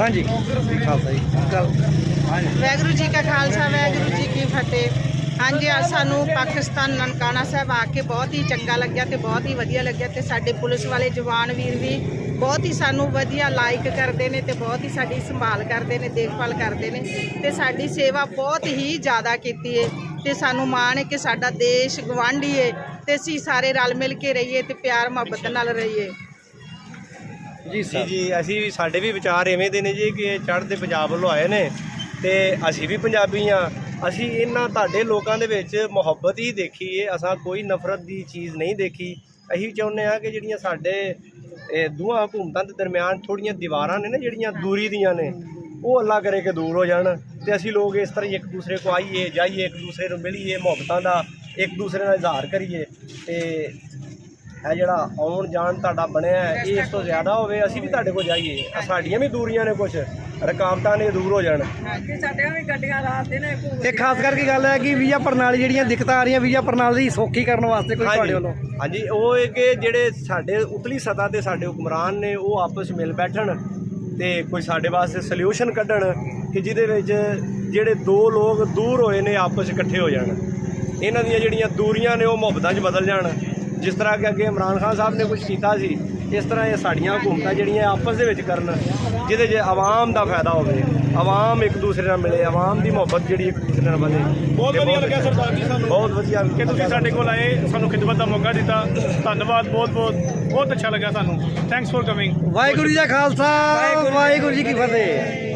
ਹਾਂਜੀ। ਖਾਲਸਾ ਜੀ ਗੱਲ ਵਾਹਿਗੁਰੂ ਜੀ ਕਾ ਖਾਲਸਾ ਵਾਹਿਗੁਰੂ ਜੀ ਕੀ ਫਤਿਹ। ਹਾਂਜੀ ਅੱਜ ਸਾਨੂੰ ਪਾਕਿਸਤਾਨ ਨਨਕਾਣਾ ਸਾਹਿਬ ਆ ਕੇ ਬਹੁਤ ਹੀ ਚੰਗਾ ਲੱਗਿਆ ਤੇ ਬਹੁਤ ਹੀ ਵਧੀਆ ਲੱਗਿਆ ਤੇ ਸਾਡੇ ਪੁਲਿਸ ਵਾਲੇ ਜਵਾਨ ਵੀਰ ਵੀ ਬਹੁਤ ਹੀ ਸਾਨੂੰ ਵਧੀਆ ਲਾਈਕ ਕਰਦੇ ਨੇ ਤੇ ਬਹੁਤ ਹੀ ਸਾਡੀ ਸੰਭਾਲ ਕਰਦੇ ਨੇ ਦੇਖਭਾਲ ਕਰਦੇ ਨੇ ਤੇ ਸਾਡੀ ਸੇਵਾ ਬਹੁਤ ਹੀ ਜ਼ਿਆਦਾ ਕੀਤੀ ਹੈ ਤੇ ਸਾਨੂੰ ਮਾਣ ਹੈ ਕਿ ਸਾਡਾ ਦੇਸ਼ ਗਵਾਂਢੀ ਹੈ ਤੇ ਅਸੀਂ ਸਾਰੇ ਰਲ ਮਿਲ ਕੇ ਰਹੀਏ ਤੇ ਪਿਆਰ ਮੁਹੱਬਤ ਨਾਲ ਰਹੀਏ। ਜੀ ਜੀ ਸਰ। ਜੀ ਅਸੀਂ ਵੀ ਸਾਡੇ ਵੀ ਵਿਚਾਰ ਐਵੇਂ ਦੇ ਨੇ ਜੀ ਕਿ ਚੜ੍ਹਦੇ ਪੰਜਾਬ ਵੱਲੋਂ ਆਏ ਨੇ ਤੇ ਅਸੀਂ ਵੀ ਪੰਜਾਬੀ ਆ ਅਸੀਂ ਇਹਨਾਂ ਤੁਹਾਡੇ ਲੋਕਾਂ ਦੇ ਵਿੱਚ ਮੁਹੱਬਤ ਹੀ ਦੇਖੀ ਏ ਅਸਾਂ ਕੋਈ ਨਫ਼ਰਤ ਦੀ ਚੀਜ਼ ਨਹੀਂ ਦੇਖੀ। ਅਸੀਂ ਚਾਹੁੰਦੇ ਆ ਕਿ ਜਿਹੜੀਆਂ ਸਾਡੇ ਇਹ ਦੋਹਾਂ ਹਕੂਮਤਾਂ ਦੇ ਦਰਮਿਆਨ ਥੋੜੀਆਂ ਦੀਵਾਰਾਂ ਨੇ ਨਾ ਜਿਹੜੀਆਂ ਦੂਰੀ ਦੀਆਂ ਨੇ ਉਹ ਅੱਲਾ ਕਰੇ ਕਿ ਦੂਰ ਹੋ ਜਾਣ। ਤੇ ਅਸੀਂ ਲੋਕ ਇਸ ਤਰ੍ਹਾਂ ਹੀ ਇੱਕ ਦੂਸਰੇ ਕੋ ਆਈਏ ਜਾਈਏ ਇੱਕ ਦੂਸਰੇ ਨੂੰ ਮਿਲੀਏ ਮੁਹੱਬਤਾਂ ਦਾ ਇੱਕ ਦੂਸਰੇ ਨਾਲ ਇਜ਼ਹਾਰ ਕਰੀਏ ਤੇ ਇਹ ਜਿਹੜਾ ਆਉਣ ਜਾਣ ਤੁਹਾਡਾ ਬਣਿਆ ਹੈ, ਇਹ ਇਸ ਤੋਂ ਜ਼ਿਆਦਾ ਹੋਵੇ ਅਸੀਂ ਵੀ ਤੁਹਾਡੇ ਕੋਲ ਜਾਈਏ ਆਹ ਸਾਡੀਆਂ ਵੀ ਦੂਰੀਆਂ ਨੇ ਕੁਝ ਰੁਕਾਵਟਾਂ ਨੇ ਦੂਰ ਹੋ ਜਾਣ। ਤੇ ਖਾਸ ਕਰਕੇ ਗੱਲ ਹੈ ਕਿ ਵੀਜ਼ਾ ਪ੍ਰਣਾਲੀ ਜਿਹੜੀਆਂ ਦਿੱਕਤਾਂ ਆ ਰਹੀਆਂ ਵੀਜ਼ਾ ਪ੍ਰਣਾਲੀ ਦੀ ਸੌਖੀ ਕਰਨ ਵਾਸਤੇ ਕੋਈ ਤੁਹਾਡੇ ਵੱਲੋਂ? ਹਾਂਜੀ ਉਹ ਹੈ ਕਿ ਜਿਹੜੇ ਸਾਡੇ ਉਤਲੀ ਸਤਹ ਤੇ ਸਾਡੇ ਹੁਕਮਰਾਨ ਨੇ ਉਹ ਆਪਸ ਮਿਲ ਬੈਠਣ ਤੇ ਕੋਈ ਸਾਡੇ ਵਾਸਤੇ ਸੋਲੂਸ਼ਨ ਕੱਢਣ ਕਿ ਜਿਹਦੇ ਵਿੱਚ ਜਿਹੜੇ ਦੋ ਲੋਕ ਦੂਰ ਹੋਏ ਨੇ, ਆਪਸ 'ਚ ਇਕੱਠੇ ਹੋ ਜਾਣ। ਇਹਨਾਂ ਦੀਆਂ ਜਿਹੜੀਆਂ ਦੂਰੀਆਂ ਨੇ, ਉਹ ਮੁਹੱਬਤਾਂ 'ਚ ਬਦਲ ਜਾਣ। ਜਿਸ ਤਰ੍ਹਾਂ ਕਿ ਅੱਗੇ ਇਮਰਾਨ ਖਾਨ ਸਾਹਿਬ ਨੇ ਕੁਝ ਕੀਤਾ ਸੀ, ਇਸ ਤਰ੍ਹਾਂ ਇਹ ਸਾਡੀਆਂ ਹਕੂਮਤਾਂ ਜਿਹੜੀਆਂ ਆਪਸ ਦੇ ਵਿੱਚ ਕਰਨ, ਜਿਹਦੇ 'ਚ ਆਵਾਮ ਦਾ ਫਾਇਦਾ ਹੋਵੇ। ਆਵਾਮ ਇੱਕ ਦੂਸਰੇ ਨਾਲ ਮਿਲੇ ਆਵਾਮ ਦੀ ਮੁਹੱਬਤ ਜਿਹੜੀ ਇੱਕ ਦੂਸਰੇ ਨਾਲ ਬਣੇ। ਬਹੁਤ ਵਧੀਆ ਲੱਗਿਆ ਸਰਦਾਰ ਜੀ ਸਾਨੂੰ। ਬਹੁਤ ਵਧੀਆ। ਕਿ ਤੁਸੀਂ ਸਾਡੇ ਕੋਲ ਆਏ ਸਾਨੂੰ ਖਿਦਮਤ ਦਾ ਮੌਕਾ ਦਿੱਤਾ। ਧੰਨਵਾਦ ਬਹੁਤ ਬਹੁਤ ਬਹੁਤ ਅੱਛਾ ਲੱਗਾ ਸਾਨੂੰ। Thanks for coming Waheguru ji the Khalsa Waheguru ji Ki Fateh.